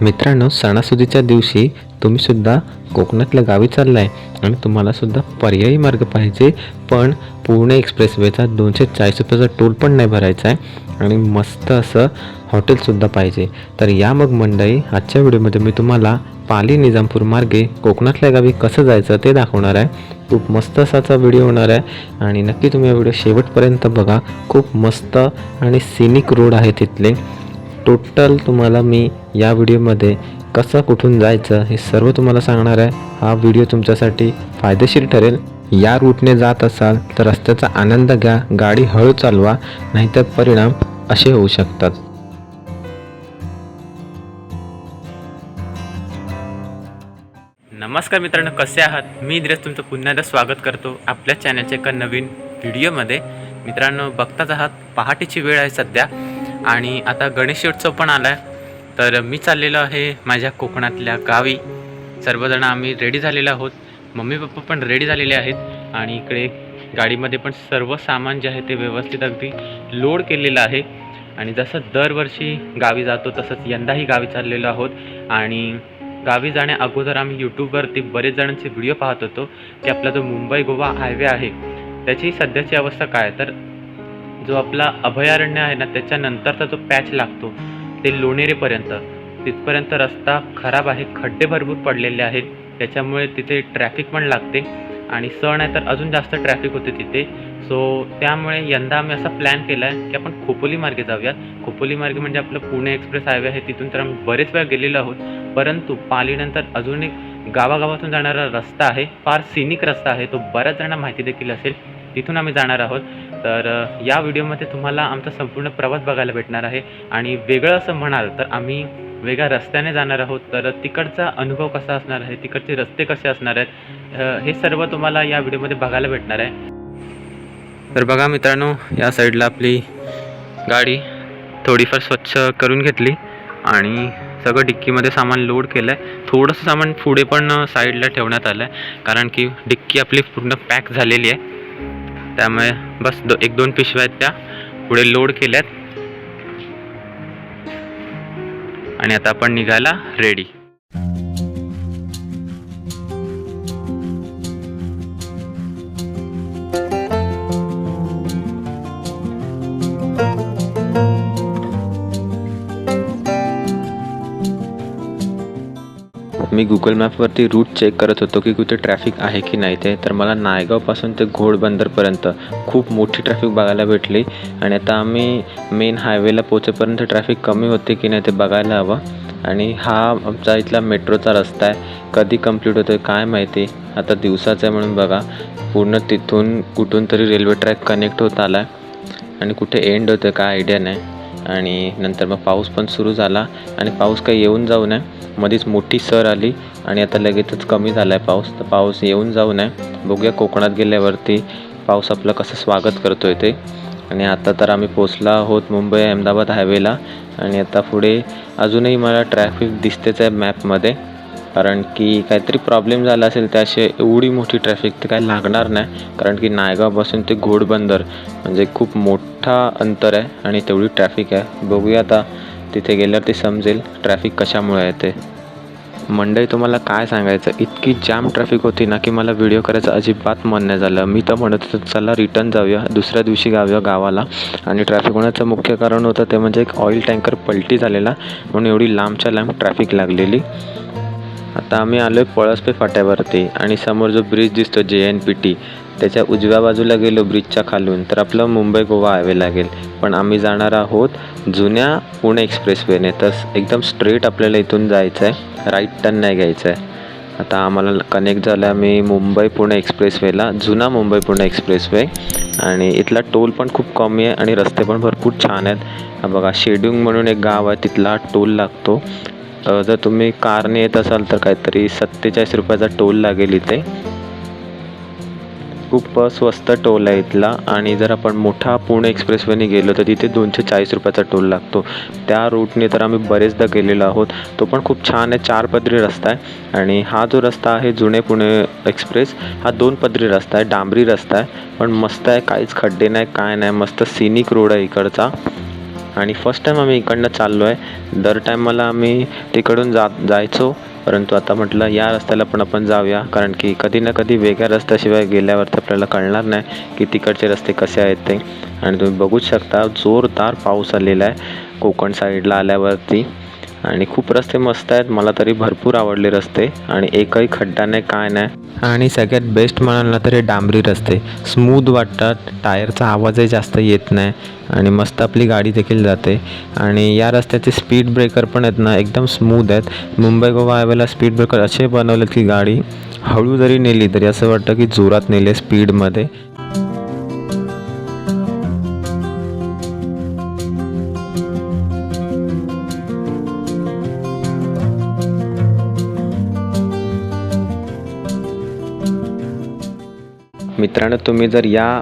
मित्रांनो सणासुदीच्या दिवशी तुम्हीसुद्धा कोकणातल्या गावी चाललाय आणि तुम्हालासुद्धा पर्यायी मार्ग पाहिजे. पण पुणे एक्सप्रेसवेचा दोनशे चाळीस रुपयाचा टोल पण नाही भरायचा आहे आणि मस्त असं हॉटेलसुद्धा पाहिजे. तर या मग मंडळी आजच्या व्हिडिओमध्ये मी तुम्हाला पाली निजामपूर मार्गे कोकणातल्या गावी कसं जायचं ते दाखवणार आहे. खूप मस्त असाचा व्हिडिओ होणार आहे आणि नक्की तुम्ही हा व्हिडिओ शेवटपर्यंत बघा. खूप मस्त आणि सिनिक रोड आहे तिथले. टोटल तुम्हाला मी या व्हिडिओमध्ये कसं कुठून जायचं हे सर्व तुम्हाला सांगणार आहे. हा व्हिडिओ तुमच्यासाठी फायदेशीर ठरेल. या रूटने जात असाल तर रस्त्याचा आनंद घ्या गाडी हळू चालवा नाहीतर परिणाम असे होऊ शकतात. नमस्कार मित्रांनो कसे आहात? मी धीरज तुमचं पुन्हा एकदा स्वागत करतो आपल्या चॅनलच्या एका नवीन व्हिडिओमध्ये. मित्रांनो बघताच आहात पहाटेची वेळ आहे सध्या. आणि आता गणेशोत्सव पण आला आहे तर मी चाललेलो आहे माझ्या कोकणातल्या गावी. सर्वजण आम्ही रेडी झालेलो आहोत. मम्मी पप्पा पण रेडी झालेले आहेत. आणि इकडे गाडीमध्ये पण सर्व सामान जे आहे ते व्यवस्थित अगदी लोड केलेलं आहे. आणि जसं दरवर्षी गावी जातो तसंच यंदाही गावी चाललेलो आहोत. आणि गावी जाण्या अगोदर आम्ही यूट्यूबवरती बरेच जणांचे व्हिडिओ पाहत होतो की आपला जो मुंबई गोवा हायवे आहे त्याची सध्याची अवस्था काय? तर जो आपला अभयारण्य आहे ना त्याच्यानंतरचा जो पॅच लागतो ते लोणेरेपर्यंत. तिथपर्यंत रस्ता खराब आहे खड्डे भरपूर पडलेले आहेत. त्याच्यामुळे तिथे ट्रॅफिक पण लागते आणि सण आहे तर अजून जास्त ट्रॅफिक होते तिथे. सो त्यामुळे यंदा आम्ही असा प्लॅन केला आहे की आपण खोपोली मार्गे जाऊयात. खोपोली मार्गे म्हणजे आपलं पुणे एक्सप्रेस हायवे आहे तिथून तर आम्ही बरेच वेळा गेलेलो आहोत. परंतु पालीनंतर अजून एक गावागावातून जाणारा रस्ता आहे फार सिनिक रस्ता आहे तो बऱ्याच जणांना माहिती देखील असेल. तिथून आम्ही जाणार आहोत. तर या व्हिडिओमध्ये तुम्हाला आमचा संपूर्ण प्रवास बघायला भेटणार आहे. आणि वेगळं असं म्हणाल तर आम्ही वेगळ्या रस्त्याने जाणार आहोत. तर तिकडचा अनुभव कसा असणार आहे? तिकडचे रस्ते कसे असणार आहेत? हे सर्व तुम्हाला या व्हिडिओमध्ये बघायला भेटणार आहे. तर बघा मित्रांनो या साईडला आपली गाडी थोडीफार स्वच्छ करून घेतली. आणि सगळं डिक्कीमध्ये सामान लोड केलं आहे थोडंसं सामान पुढे पण साईडला ठेवण्यात आलं आहे कारण की डिक्की आपली पूर्ण पॅक झालेली आहे. त्यामुळे बस दो एक दोन पिशव्या आहेत त्या. पुढे लोड केल्यात. आणि आता आपण निघायला रेडी मी गुगल मॅपवरती रूट चेक करत होतो की कुठे ट्रॅफिक आहे की नाही ते. तर मला नायगावपासून ते घोडबंदरपर्यंत खूप मोठी ट्रॅफिक बघायला भेटली. आणि आता आम्ही मेन हायवेला पोचेपर्यंत ट्रॅफिक कमी होते की नाही ते बघायला हवं. आणि हा आमचा इथला मेट्रोचा रस्ता आहे. कधी कंप्लीट होतो आहे काय माहिती? आता दिवसाचं आहे म्हणून बघा. पूर्ण तिथून कुठून तरी रेल्वे ट्रॅक कनेक्ट होत आला आहे आणि कुठे एंड होतं काय आयडिया नाही. आणि नंतर मग पाऊस पण सुरू झाला आणि पाऊस काही येऊन जाऊ नये. मध्येच मोठी सर आली आणि आता लगेचच कमी झाला आहे पाऊस. तर पाऊस येऊन जाऊ नये. बघूया कोकणात गेल्यावरती पाऊस आपलं कसं स्वागत करतो आहे ते. आणि आता तर आम्ही पोचला आहोत मुंबई अहमदाबाद हायवेला. आणि आता पुढे अजूनही मला ट्रॅफिक दिसतेच आहे मॅपमध्ये कारण की काहीतरी प्रॉब्लेम झाला असेल त्याशिवाय एवढी मोठी ट्रॅफिक तर काय लागणार नाही. कारण की नायगावपासून ते घोडबंदर म्हणजे खूप मोठा अंतर आहे आणि तेवढी ट्रॅफिक आहे. बघूया आता तिथे गेल्यावर ते समजेल ट्रॅफिक कशामुळे आहे ते. मंडई तुम्हाला काय सांगायचं? इतकी जाम ट्रॅफिक होती ना की मला व्हिडिओ करायचं अजिबात मन नाही झालं. मी तर म्हणत होतो चला रिटर्न जाऊया दुसऱ्या दिवशी जाऊया गावाला. आणि ट्रॅफिक होण्याचं मुख्य कारण होतं ते म्हणजे एक ऑइल टँकर पलटी झालेला म्हणून एवढी लांबच्या लांब ट्रॅफिक लागलेली. आता आम्ही आलो आहे पळसपे फाट्यावरती आणि समोर जो ब्रिज दिसतो जे एन पी टी त्याच्या उजव्या बाजूला गेलो ब्रिजच्या खालून. तर आपलं मुंबई गोवा हायवे लागेल. पण आम्ही जाणार आहोत जुन्या पुणे एक्सप्रेसवेने तर एकदम स्ट्रेट आपल्याला इथून जायचं आहे राईट टर्न नाही घ्यायचं आहे आता आम्हाला कनेक्ट झालं आम्ही मुंबई पुणे एक्सप्रेसवेला जुना मुंबई पुणे एक्सप्रेसवे आणि इथला टोल पण खूप कमी आहे आणि रस्ते पण भरपूर छान आहेत. बघा शेड्यूंग म्हणून एक गाव आहे तिथला टोल लागतो. जर तुम्ही कारने येत असाल तर काहीतरी सत्तेचाळीस रुपयाचा टोल लागेल इथे. खूप स्वस्त टोल आहे इथला आणि जर आपण मोठा पुणे एक्सप्रेसवेने गेलो तर तिथे दोनशे चाळीस रुपयाचा टोल लागतो. त्या रूटने तर आम्ही बरेचदा गेलेलो आहोत. तो पण खूप छान आहे चार पदरी रस्ता आहे. आणि हा जो रस्ता आहे जुने पुणे एक्सप्रेस हा दोन पदरी रस्ता आहे डांबरी रस्ता आहे. पण मस्त आहे काहीच खड्डे नाही काय नाही मस्त सिनिक रोड आहे इकडचा. आणि फर्स्ट टाईम आम्ही इकडनं चाललो आहे दर टायमाला आम्ही तिकडून जात जायचो. परंतु आता म्हटलं या रस्त्याला पण आपण जाऊया. कारण की कधी ना कधी वेगळ्या रस्त्याशिवाय गेल्यावरती आपल्याला कळणार नाही की तिकडचे रस्ते कसे आहेत ते. आणि तुम्ही बघूच शकता जोरदार पाऊस आलेला आहे. कोकण साईडला आल्यावरती. आणि खूप रस्ते मस्त आहेत. मला तरी भरपूर आवडले रस्ते. आणि एकही खड्डा नाही काय नाही. आणि सगळ्यात बेस्ट म्हणाल ना डांबरी रस्ते. स्मूथ वाटतात. टायरचा आवाजही जास्त येत नाही. आणि मस्त आपली गाडी देखील जाते. आणि या रस्त्याचे स्पीड ब्रेकर पण आहेत ना एकदम स्मूथ आहेत. मुंबई गोवा हायवेला स्पीड ब्रेकर असे बनवलेत की गाडी हळू जरी नेली तरी असं वाटतं की जोरात नेले स्पीडमध्ये मित्रांनो तुम्ही जर या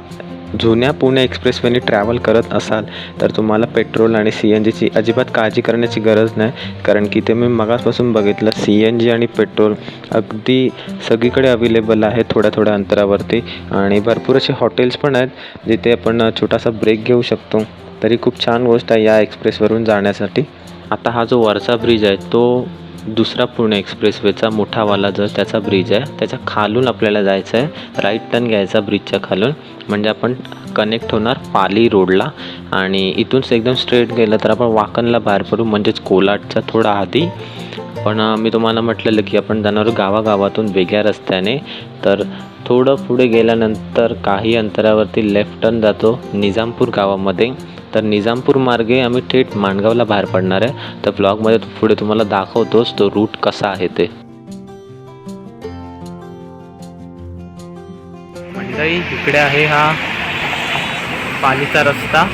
जुन्या पुणे एक्सप्रेसवेने ट्रॅव्हल करत असाल तर तुम्हाला पेट्रोल आणि सी एन जीची अजिबात काळजी करण्याची गरज नाही. कारण की ते मी मगासपासून बघितलं सी एन जी आणि पेट्रोल अगदी सगळीकडे अवेलेबल आहे थोड्या थोड्या अंतरावरती. आणि भरपूर असे हॉटेल्स पण आहेत जिथे आपण छोटासा ब्रेक घेऊ शकतो. तरी खूप छान गोष्ट आहे या एक्सप्रेसवरून जाण्यासाठी. आता हा जो वरचा ब्रिज आहे तो दुसरा पुणे एक्सप्रेसवेचा मोठावाला जो त्याचा ब्रिज आहे त्याच्या खालून आपल्याला जायचं आहे राईट टर्न घ्यायचा ब्रिजच्या खालून. म्हणजे आपण कनेक्ट होणार पाली रोडला आणि इथूनच एकदम स्ट्रेट गेलं तर आपण वाकणला बाहेर पडू म्हणजेच कोलाटच्या थोडा आधी. पण मी तुम्हाला म्हटलेलं की आपण जाणार गावागावातून वेगळ्या रस्त्याने. तर थोडं पुढे गेल्यानंतर काही अंतरावरती लेफ्ट टर्न जातो निजामपूर गावामध्ये. तर निजामपूर मार्गे आम्ही थेट माणगावला बाहेर पडणार आहे. तर ब्लॉगमध्ये पुढे तुम्हाला दाखवतोच तो रूट कसा आहे ते. मंडई इकडे आहे हा पालीचा रस्ता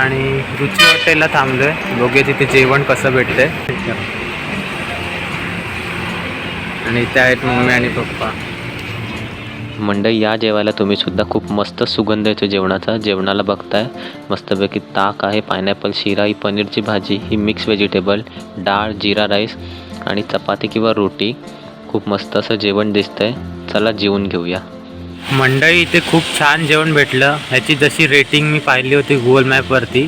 आणि रुची हॉटेलला थांबलोय. बघूया तिथे जेवण कसं भेटतंय. आणि इथे आहेत मम्मी आणि पप्पा. मंडई या जेवायला तुम्ही सुद्धा खूप मस्त सुगंध येतो जेवणाचा जेवणाला बघताय. मस्तपैकी ताक आहे पायनॅपल शिरा ही पनीरची भाजी ही मिक्स व्हेजिटेबल डाळ जिरा राईस आणि चपाती किंवा रोटी. खूप मस्त असं जेवण दिसतंय. चला जेवून घेऊया. मंडई इथे खूप छान जेवण भेटलं. ह्याची जशी रेटिंग मी पाहिली होती गुगल मॅपवरती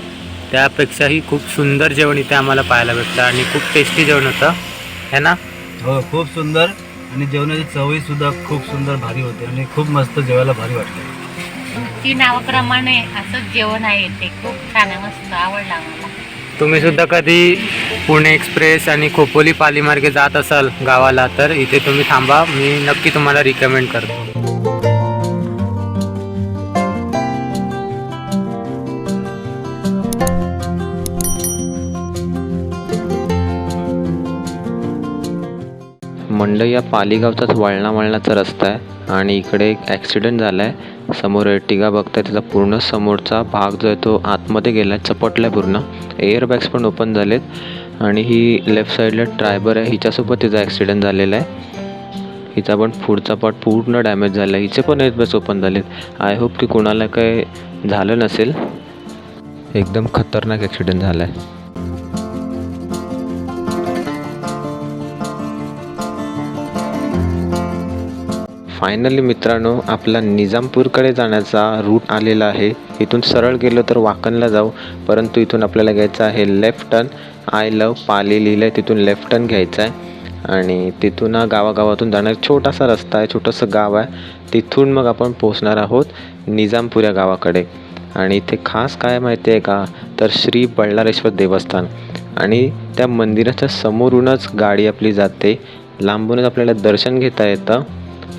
त्यापेक्षाही खूप सुंदर जेवण इथे आम्हाला पाहायला भेटलं आणि खूप टेस्टी जेवण होतं. है ना? हो खूप सुंदर. आणि जेवणाची चवही सुद्धा खूप सुंदर भारी होते आणि खूप मस्त जेवायला भारी वाटते. ती नावाप्रमाणे असंच जेवण आहे ते खूप छान आहे मस्त आवडलं आम्हाला. तुम्ही सुद्धा कधी पुणे एक्सप्रेस आणि खोपोली पालीमार्गे जात असाल गावाला तर इथे तुम्ही थांबा. मी नक्की तुम्हाला रिकमेंड करतो. या पालीगावचाच वळणा वळणाचा रस्ता आहे आणि इकडे एक ॲक्सिडेंट झाला आहे समोर एर्टिगा बघताय त्याचा पूर्ण समोरचा भाग जो आहे तो आतमध्ये गेला आहे चपटला आहे पूर्ण एअरबॅग्स पण ओपन झालेत आणि ही लेफ्ट साईडला ड्रायबर आहे हिच्यासोबत तिचा ॲक्सिडेंट झालेला आहे. हिचा पण पुढचा पार्ट पूर्ण डॅमेज झाला आहे हिचे पण एअरबॅग्स ओपन झालेत. आय होप की कोणाला काय झालं नसेल. एकदम खतरनाक ॲक्सिडेंट झाला आहे फायनली मित्रांनो आपला निजामपूरकडे जाण्याचा रूट आलेला आहे. इथून सरळ गेलो तर वाकणला जाऊ. परंतु इथून आपल्याला घ्यायचं आहे left turn I love Pali लिहिलं आहे तिथून लेफ्ट टर्न घ्यायचा आहे. आणि तिथून हा गावागावातून जाणारा छोटासा रस्ता आहे छोटंसं गाव आहे. तिथून मग आपण पोचणार आहोत निजामपूर या गावाकडे. आणि इथे खास काय माहिती आहे का? तर श्री बल्लारेश्वर देवस्थान. आणि त्या मंदिराच्या समोरूनच गाडी आपली जाते. लांबूनच आपल्याला दर्शन घेता येतं.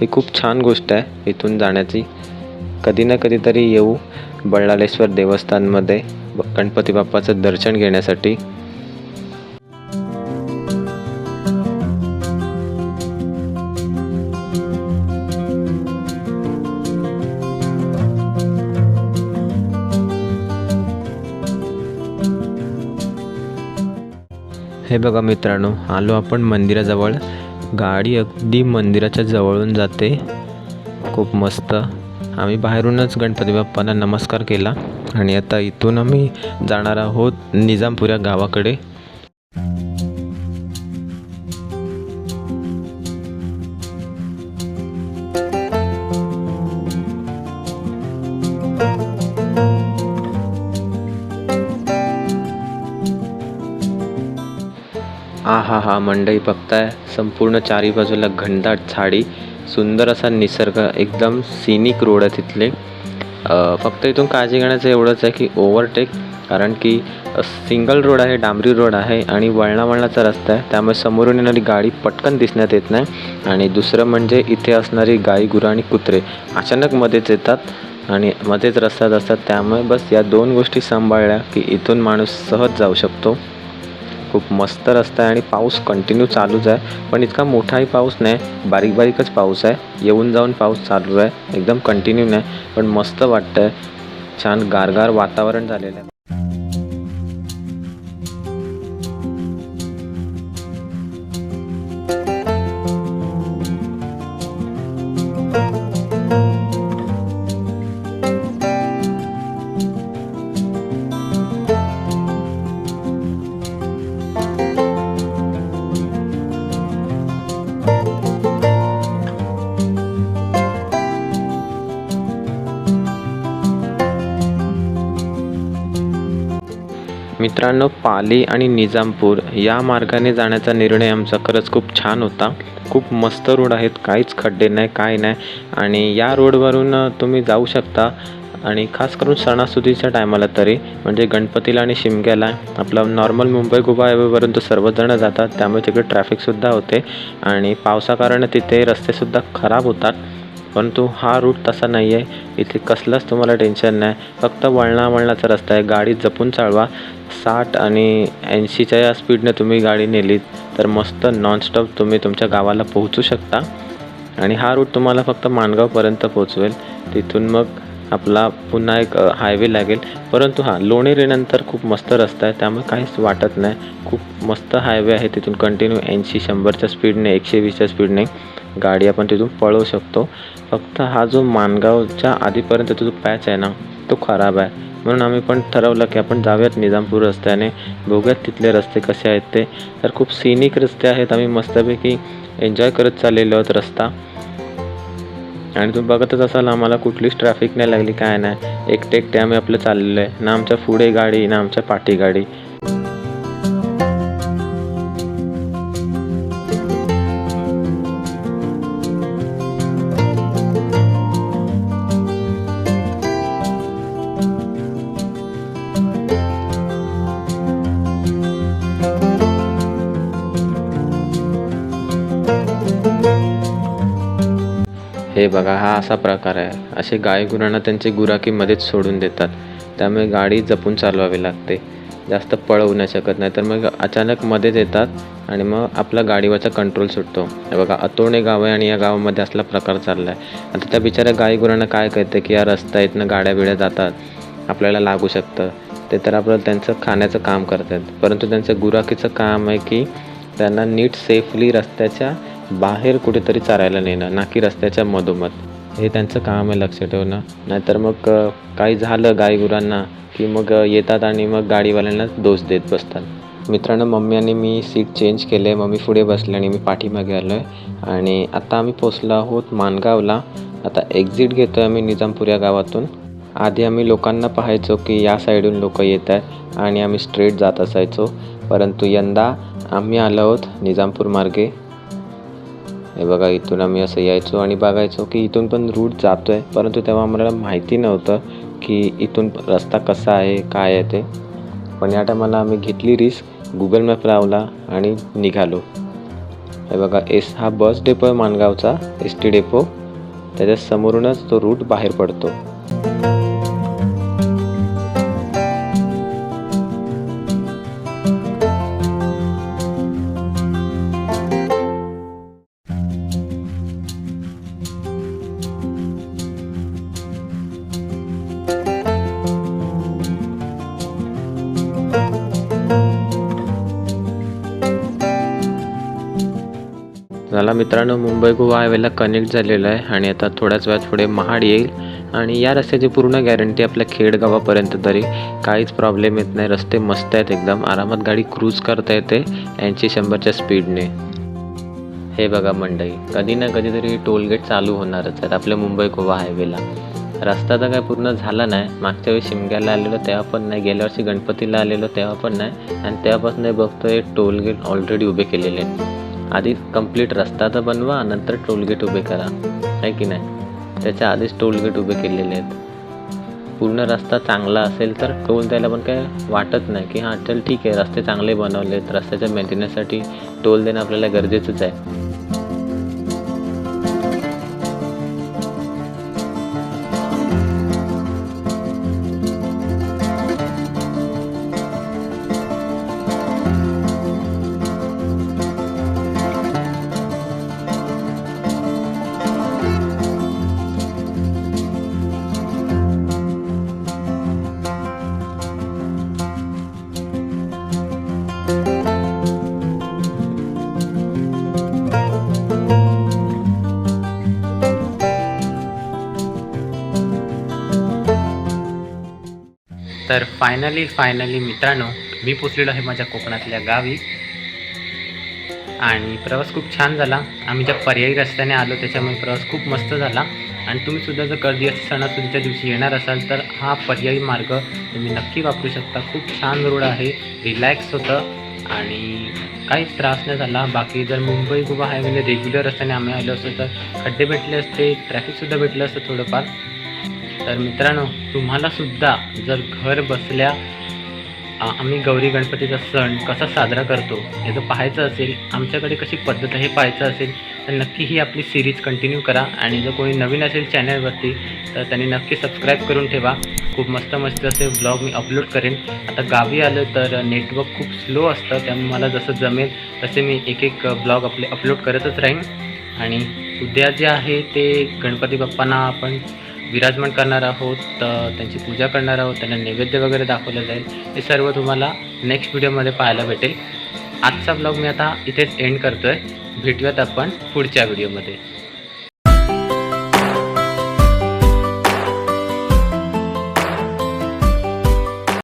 ही खूप छान गोष्ट आहे. इथून जाण्याची. कधी ना कधीतरी येऊ बल्लाळेश्वर देवस्थानमध्ये गणपती बाप्पाचं दर्शन घेण्यासाठी. हे बघा मित्रांनो आलो आपण मंदिराजवळ. गाडी अगदी मंदिराच्या जवळून जाते. खूप मस्त. आम्ही बाहेरूनच गणपती बाप्पांना नमस्कार केला. आणि आता इथून आम्ही जाणार आहोत निजामपुऱ्या गावाकडे. मंडई बघताय संपूर्ण चारी बाजूला घनदाट झाडी सुंदर असा निसर्ग एकदम सिनिक रोड आहे तिथले. फक्त इथून काळजी घेण्याचं एवढंच आहे की ओव्हरटेक कारण की सिंगल रोड आहे डांबरी रोड आहे आणि वळणा वळणाचा रस्ता आहे. त्यामुळे समोरून येणारी गाडी पटकन दिसण्यात येत नाही. आणि दुसरं म्हणजे इथे असणारी गाई गुरं आणि कुत्रे अचानक मध्येच येतात आणि मध्येच रस्त्यात असतात. त्यामुळे बस या दोन गोष्टी सांभाळल्या की इथून माणूस सहज जाऊ शकतो. खूप मस्त रस्ता आहे आणि पाऊस कंटिन्यू चालूच आहे. पण इतका मोठाही पाऊस नाही बारीक बारीकच पाऊस आहे. येऊन जाऊन पाऊस चालू आहे. एकदम कंटिन्यू नाही पण मस्त वाटतं आहे छान गारगार वातावरण झालेलं आहे. मित्रांनो पाली आणि निजामपूर या मार्गाने जाण्याचा निर्णय आमचा खरंच खूप छान होता. खूप मस्त रोड आहेत काहीच खड्डे नाही काय नाही. आणि या रोडवरून तुम्ही जाऊ शकता. आणि खास करून सणासुदीच्या टायमाला तरी म्हणजे गणपतीला आणि शिमग्याला. आपलं नॉर्मल मुंबई गोवा हायवेवरून तर सर्वजण जातात त्यामुळे तिकडे ट्रॅफिकसुद्धा होते. आणि पावसाकारण तिथे रस्तेसुद्धा खराब होतात. परंतु हा रूट तसा नाही आहे इथे कसलंच तुम्हाला टेन्शन नाही. फक्त वळणा वळणाचा रस्ता आहे. गाडी जपून चालवा. साठ आणि ऐंशीच्या या स्पीडने तुम्ही गाडी नेलीत तर मस्त नॉनस्टॉप तुम्ही तुमच्या गावाला पोहोचू शकता. आणि हा रूट तुम्हाला फक्त माणगावपर्यंत पोहोचवेल. तिथून मग आपला पुन्हा एक हायवे लागेल. परंतु हां लोणेरेनंतर खूप मस्त रस्ता आहे. त्यामुळे काहीच वाटत नाही. खूप मस्त हायवे आहे तिथून कंटिन्यू ऐंशी शंभरच्या स्पीडने एकशे वीसच्या स्पीडने गाडी आपण तिथून पळवू शकतो. फक्त हा जो मानगावच्या आधीपर्यंत जो पॅच आहे ना तो खराब आहे. म्हणून आम्ही पण ठरवलं की आपण जाऊयात निजामपूर रस्त्याने. बघूयात तिथले रस्ते कसे आहेत ते. तर खूप सिनिक रस्ते आहेत. आम्ही मस्तपैकी एन्जॉय करत चाललेलो आहोत रस्ता. आणि तुम्ही बघतच असाल आम्हाला कुठलीच ट्रॅफिक नाही लागली काय नाही. एकटे एकटे आम्ही आपलं चाललेलो आहे. ना आमच्या पुढे गाडी ना आमच्या पाठी गाडी. बघा हा असा प्रकार आहे. असे गाय गुरांना त्यांची गुराखीमध्येच सोडून देतात. त्यामुळे गाडी जपून चालवावी लागते. जास्त पळवू नाही शकत नाही तर मग अचानक मध्येच येतात आणि मग आपला गाडीवरचा कंट्रोल सुटतो. हे बघा अतोणे गाव आहे आणि या गावामध्ये असला प्रकार चालला आहे आता त्या बिचाऱ्या गाई गुरांना काय कळतं की या रस्ता इथनं गाड्या बिड्या जातात? आपल्याला लागू शकतं. ते तर आपलं त्यांचं खाण्याचं काम करतात. परंतु त्यांचं गुराखीचं काम आहे की त्यांना नीट सेफली रस्त्याच्या बाहेर कुठेतरी चारायला नेणं ना की रस्त्याच्या मधोमध. हे त्यांचं काम आहे लक्ष ठेवणं. नाहीतर मग काही झालं गाई गुरांना की मग येतात आणि मग गाडीवाल्यांना दोष देत बसतात. मित्रांनो मम्मी आणि मी सीट चेंज केले मम्मी पुढे बसले आणि मी पाठीमागे आलो आहे आणि आता आम्ही पोचलो आहोत मानगावला. आता एक्झिट घेतो आहे आम्ही निजामपूर या गावातून. आधी आम्ही लोकांना पाहायचो की या साईडून लोक येत आहेत आणि आम्ही स्ट्रेट जात असायचो. परंतु यंदा आम्ही आलो आहोत निजामपूर मार्गे. हे बघा इथून आम्ही असं यायचो आणि बघायचो की इथून पण रूट जातो आहे परंतु तेव्हा आम्हाला माहिती नव्हतं की इथून रस्ता कसा आहे काय आहे ते. पण या टायमाला आम्ही घेतली रिस्क गुगल मॅप लावला आणि निघालो. हे बघा एस हा बस डेपो आहे माणगावचा एस टी डेपो त्याच्या समोरूनच तो रूट बाहेर पडतो. झाला. मित्रांनो मुंबई गोवा हायवेला कनेक्ट झालेलं आहे आणि आता थोड्याच वेळात पुढे महाड येईल. आणि या रस्त्याची पूर्ण गॅरंटी आपल्या खेडगावापर्यंत तरी. काहीच प्रॉब्लेम येत नाही. रस्ते मस्त आहेत एकदम. आरामात गाडी क्रूज करता येते ऐंशी शंभरच्या स्पीडने हे बघा मंडई कधी ना कधीतरी टोलगेट चालू होणारच आहेत आपल्या मुंबई गोवा हायवेला. रस्ता तर काय पूर्ण झाला नाही. मागच्या वेळी शिमग्याला आलेलो तेव्हा पण नाही. गेल्या वर्षी गणपतीला आलेलो तेव्हा पण नाही. आणि तेव्हापासून बघतोय टोलगेट ऑलरेडी उभे केलेले आहेत. आधी कंप्लीट रस्ता तर बनवा नंतर टोलगेट उभे करा. आहे की नाही? त्याच्या आधीच टोलगेट उभे केलेले आहेत. पूर्ण रस्ता चांगला असेल तर टोल द्यायला पण काय वाटत नाही की हां चल ठीक आहे रस्ते चांगले बनवले आहेत रस्त्याच्या मेंटेनन्ससाठी टोल देणं आपल्याला गरजेचंच आहे. तर फायनली फायनली मित्रांनो मी पोचलेलो आहे माझ्या कोकणातल्या गावी. आणि प्रवास खूप छान झाला. आम्ही ज्या पर्यायी रस्त्याने आलो त्याच्यामुळे प्रवास खूप मस्त झाला. आणि तुम्ही सुद्धा जर गर्दी सणासुदीच्या दिवशी येणार असाल तर हा पर्यायी मार्ग तुम्ही नक्की वापरू शकता. खूप छान रोड आहे रिलॅक्स होतं आणि काहीच त्रास नाही झाला. बाकी जर मुंबई गोवा हायवेने रेग्युलर रस्त्याने आम्ही आलो असतो तर खड्डे भेटले असते ट्रॅफिकसुद्धा भेटलं असतं थोडंफार. तर मित्रांनो तुम्हाला सुद्धा जर घर बसल्या आम्ही गौरी गणपतीचा सण कसा साजरा करतो हे जर पाहायचं असेल आमच्याकडे कशी पद्धत आहे हे पाहायचं असेल तर नक्की ही आपली सिरीज कंटिन्यू करा. आणि जर कोणी नवीन असेल चॅनलवरती तर त्यांनी नक्की सबस्क्राईब करून ठेवा. खूप मस्त मस्त असे ब्लॉग मी अपलोड करेन. आता गावी आलं तर नेटवर्क खूप स्लो असतं त्यामुळे मला जसं जमेल तसे मी एक एक ब्लॉग आपले अपलोड करतच राहीन. आणि उद्या जे आहे ते गणपती बाप्पांना आपण विराजमान करणार आहोत तर त्यांची पूजा करणार आहोत त्यांना नैवेद्य वगैरे दाखवलं जाईल. हे सर्व तुम्हाला नेक्स्ट व्हिडिओमध्ये पाहायला भेटेल. आजचा ब्लॉग मी आता इथेच एंड करतो आहे भेटूयात आपण पुढच्या व्हिडिओमध्ये